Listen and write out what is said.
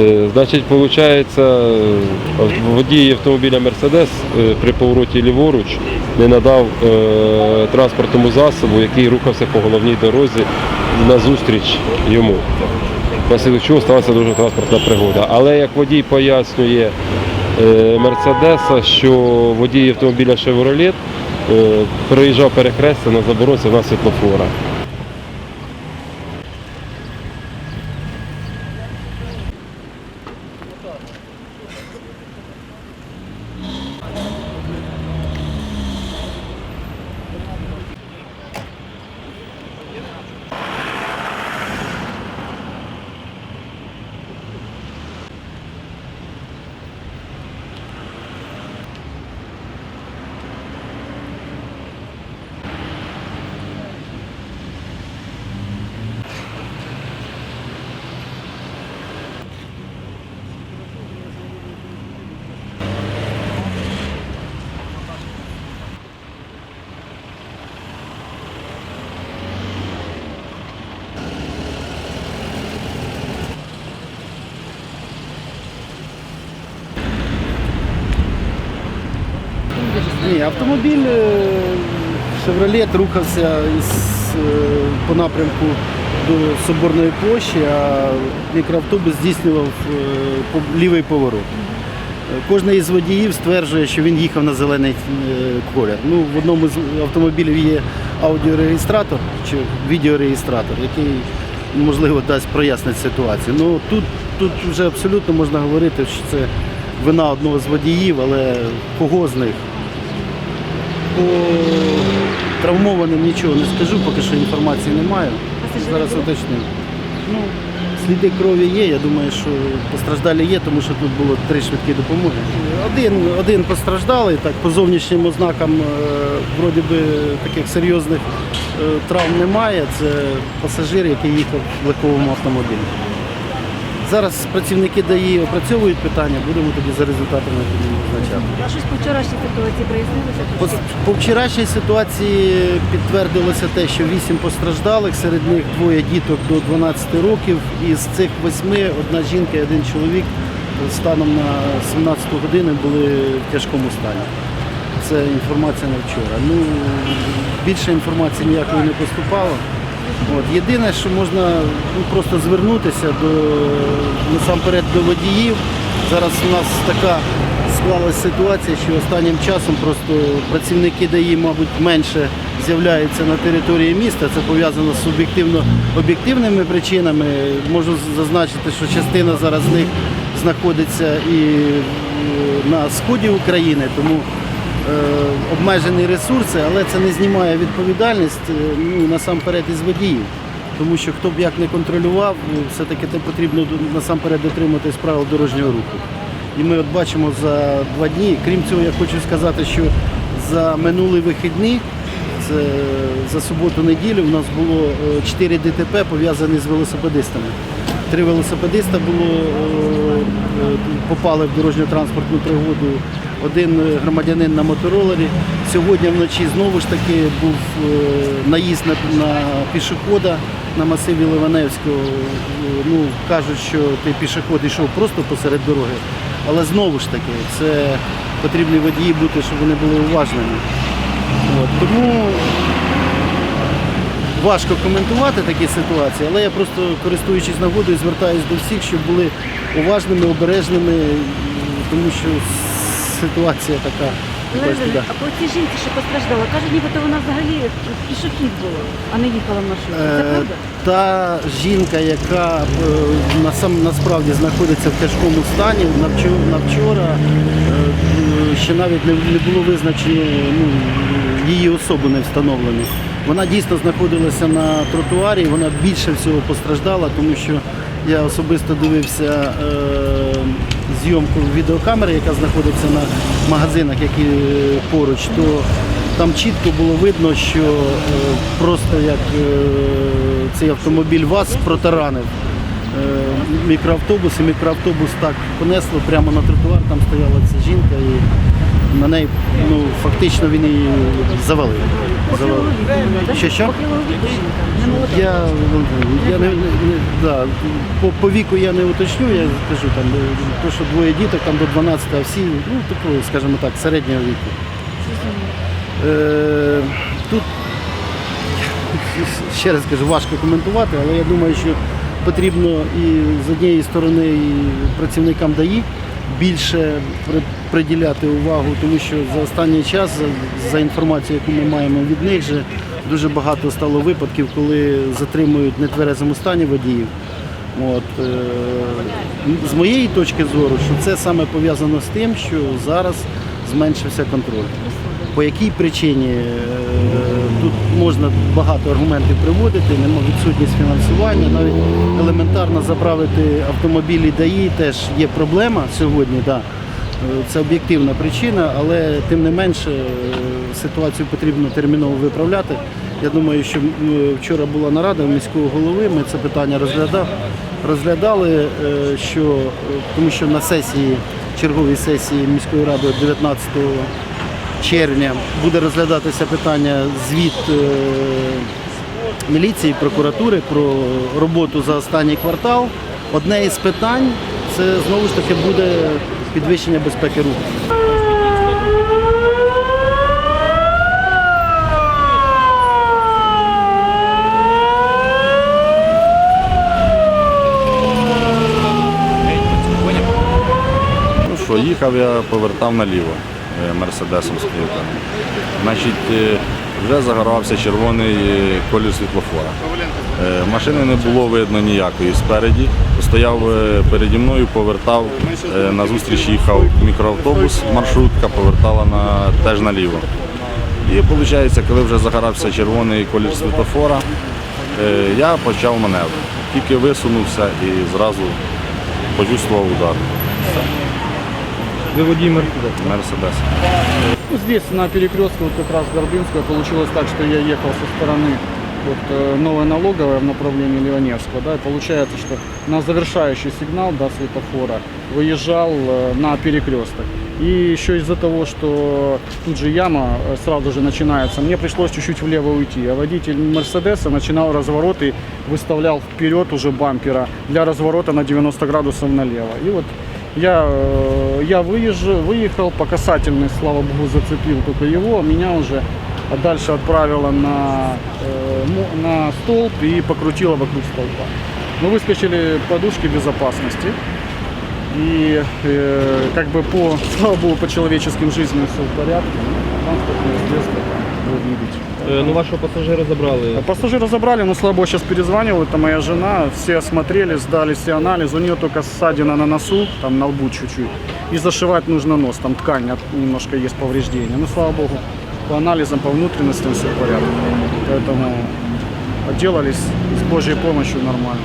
Е, Значить, виходить, водій автомобіля Мерседес е, при повороті ліворуч не надав е, транспортному засобу, який рухався по головній дорозі назустріч йому. Внаслідок чого сталася дуже транспортна пригода. Але як водій пояснює Мерседеса, що водій автомобіля е, переїжджав перехрестя на заборонці на світлофора. Ні, автомобіль е, Chevrolet рухався із, е, по напрямку до Соборної площі, а мікроавтобус здійснював е, лівий поворот. Кожний із водіїв стверджує, що він їхав на зелений колір. Ну, в одному з автомобілів є аудіореєстратор чи відеореєстратор, який можливо дасть прояснити ситуацію. Ну тут, тут вже абсолютно можна говорити, що це вина одного з водіїв, але кого з них? По травмованим нічого не скажу, поки що інформації немає. Зараз уточню. Ну, сліди крові є, я думаю, що постраждалі є, тому що тут було три швидкі допомоги. Один, один постраждалий, так, по зовнішнім ознакам е, вроді би таких серйозних е, травм немає. Це пасажир, який їхав в легковому автомобілі. Зараз працівники ДАІ опрацьовують питання, будемо тоді за результатами визначати. А щось по вчорашній ситуації прояснилося? По, по вчорашній ситуації підтвердилося те, що вісім постраждалих, серед них двоє діток до 12 років. Із цих восьми одна жінка і один чоловік станом на 17 годину були в тяжкому стані. Це інформація на вчора. Ну, більше інформації ніякої не поступало. От. Єдине, що можна ну, просто звернутися до насамперед до водіїв. Зараз у нас така склалася ситуація, що останнім часом просто працівники ДАІ, мабуть, менше з'являються на території міста. Це пов'язано з об'єктивними причинами. Можу зазначити, що частина зараз з них знаходиться і е, на сході України, тому обмежені ресурси, але це не знімає відповідальність е, ну, насамперед із водіїв. Тому що хто б як не контролював, ну, все-таки те потрібно насамперед дотримуватись правил дорожнього руху. І ми от бачимо за два дні. Крім цього, я хочу сказати, що за минулі вихідні, це за суботу-неділю, у нас було 4 ДТП пов'язані з велосипедистами. Три велосипедиста було, е, е, попали в дорожньо-транспортну пригоду. Один е, громадянин на моторолері. Сьогодні вночі знову ж таки був е, наїзд на, пішохода на масиві Ливаневського. Е, Ну, кажуть, що той пішоход йшов просто посеред дороги. Але знову ж таки, це потрібні водії бути, щоб вони були уважними. От, тому важко коментувати такі ситуації, але я просто користуючись нагодою, звертаюся до всіх, щоб були уважними, обережними, тому що ситуація така. да. А по цій жінці, що постраждала, кажуть, нібито вона взагалі пішохід була, а не їхала в маршрутці. Це Е, правда? Та жінка, яка е, насам, насправді знаходиться в тяжкому стані, на вчора, на вчора е, ще навіть не, не було визначено, ну, її особу не встановлено. Вона дійсно знаходилася на тротуарі, вона більше всього постраждала, тому що я особисто дивився е, зйомку відеокамери, яка знаходиться на магазинах, які е, поруч, то там чітко було видно, що е, просто як е, цей автомобіль вас протаранив. Мікроавтобус, і мікроавтобус так понесло прямо на тротуар, там стояла ця жінка і на неї ну, фактично він її завалив. Завалив. Що, що? Я, я не, не да, по, по віку я не уточню, я кажу там, то, що двоє діток там до 12, а всі, ну такого, скажімо так, середнього віку. Е, тут ще раз кажу, важко коментувати, але я думаю, що потрібно і з однієї сторони і працівникам ДАІ більше приділяти увагу, тому що за останній час, за, інформацією, яку ми маємо від них, же дуже багато стало випадків, коли затримують нетверезому стані водіїв. От, е, з моєї точки зору, що це саме пов'язано з тим, що зараз зменшився контроль. По якій причині е, тут можна багато аргументів приводити, нема відсутність фінансування, навіть елементарно заправити автомобілі ДАІ теж є проблема сьогодні. Да. Це об'єктивна причина, але тим не менше е, ситуацію потрібно терміново виправляти. Я думаю, що вчора була нарада міського голови, ми це питання розглядав, розглядали, е, що, е, тому що на сесії, черговій сесії міської ради 19 червня буде розглядатися питання звіт міліції, прокуратури про роботу за останній квартал. Одне із питань це знову ж таки буде підвищення безпеки руху. Ну їхав я, повертав наліво е, мерседесом скликаним. Значить, е, вже загорався червоний колір світлофора. Е, Машини не було видно ніякої спереді. Стояв е, переді мною, повертав, е, на зустріч їхав мікроавтобус, маршрутка повертала на, теж наліво. І виходить, коли вже загорався червоний колір світлофора, я почав маневр. Тільки висунувся і зразу почувствував удар. Ви водій Мерседес. Мерседес. Ну, Здесь на перекрестке вот как раз Гордынского получилось так, что я ехал со стороны вот, э, Новой налоговой в направлении Леоневского, да, и получается, что на завершающий сигнал да, светофора выезжал э, на перекресток. И еще из-за того, что тут же яма э, сразу же начинается, мне пришлось чуть-чуть влево уйти, а водитель Мерседеса начинал разворот и выставлял вперед уже бампера для разворота на 90 градусов налево. И вот я, э, я выезжал, выехал по касательной, слава богу, зацепил только его, а меня уже дальше отправило на, э, мо- на столб и покрутило вокруг столба. Мы выскочили подушки безопасности. И э, как бы по, слава богу, по человеческим жизням все в порядке. Ну, Транспортное средство там, будет не быть. Ну вашого пасажира забрали. А Пассажира забрали, но слава богу, сейчас перезванивают, это моя жена, все осмотрели, сдали все анализы, у нее только ссадина на носу, там на лбу чуть-чуть, и зашивать нужно нос, там ткань от- немножко есть повреждения, ну слава богу, по анализам, по внутренностям все в порядке, поэтому отделались с Божьей помощью нормально.